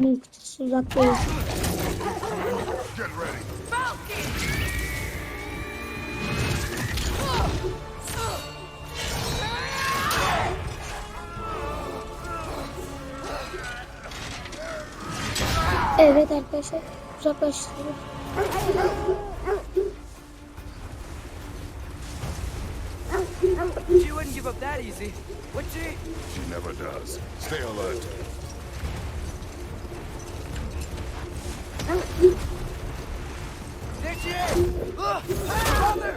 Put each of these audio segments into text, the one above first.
Bunun kutusu uzaktayız. Get ready. Evet arkadaşlar uzaklaştırdık. She wouldn't give up that easy, would she? She never does. Stay alert. There she is! Ugh! Brother!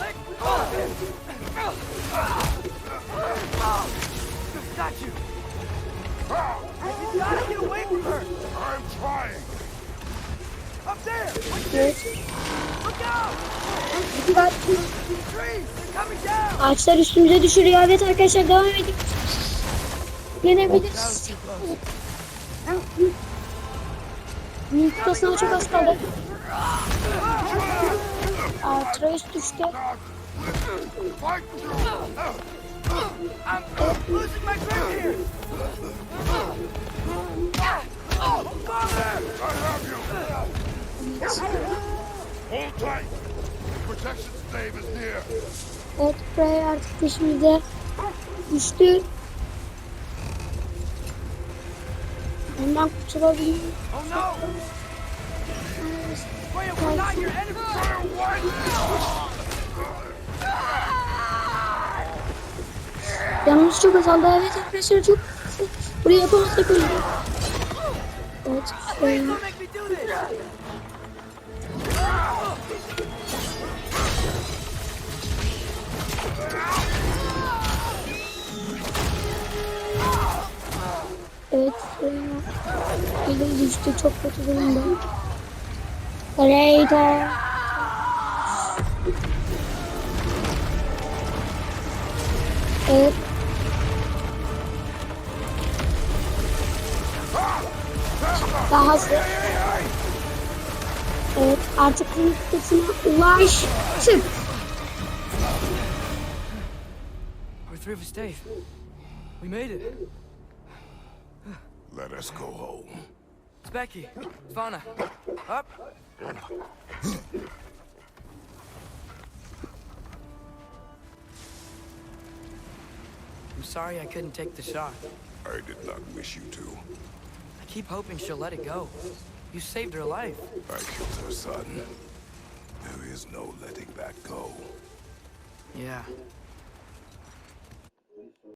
Let go him! Got you! You gotta get away from her! I'm trying. Up there! Look out! Trees! They're coming down! Ağaçlar üstümüze düşürüyor. Evet arkadaşlar devam edin. Yenebiliriz. You. Hold tight. Protection stave is near. Evet Prey artık peşimizde. Düştü. Ondan kurtulabilir. No! Wait, we're not your enemy! Yanımız çok azaldı. Evet arkadaşlar çok Buraya yapamazsak ölürüz. Evet. Evet. Prey. Elim düştü. Çok kötü durumda. Prey'de. Evet. Daha. Evet artık bunun kutusuna ulaştık. We're through with Dave. We made it. Let us go home. It's Becky. Fauna. Up. I'm sorry I couldn't take the shot. I did not wish you to. I keep hoping she'll let it go. You saved her life. I killed her son. There is no letting that go. Yeah,